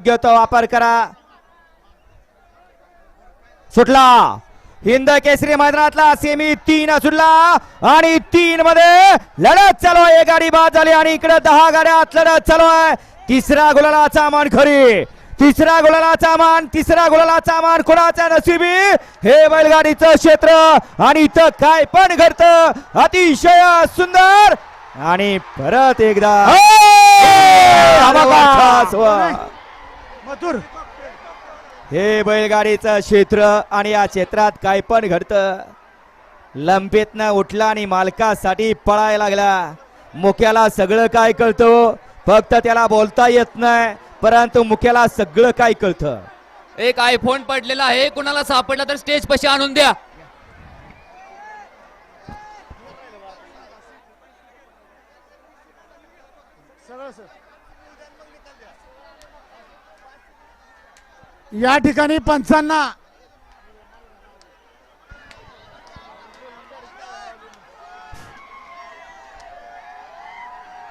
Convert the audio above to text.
योग्य तो वापर करा. सुटला. हिंद केसरी मैदानातला सेमी तीन सुटला आणि तीन मध्ये लढत चालू आहे एक गाडी बाद झाली आणि इकडे दहा गाड्यात लढत चालू आहे तिसरा गुलालाचा मान खरी. तिसरा गुलालाचा मान तिसरा गुलालाचा मान कोणाचा नशिबी? हे बैलगाडीचं क्षेत्र आणि इथं काय पण घडतं. अतिशय सुंदर. आणि परत एकदा. मथुर हे बैलगाडीचं क्षेत्र आणि या क्षेत्रात काय पण घडतं. लंपेतनं उठला आणि मालकासाठी पळायला लागला. मुख्याला सगळं काय कळतं फक्त त्याला बोलता येत नाही परंतु मुख्याला सगळं काय कळतं? एक आयफोन पडलेला आहे. कुणाला सापडला तर स्टेज पशी आणून द्या. या ठिकाणी पंचांना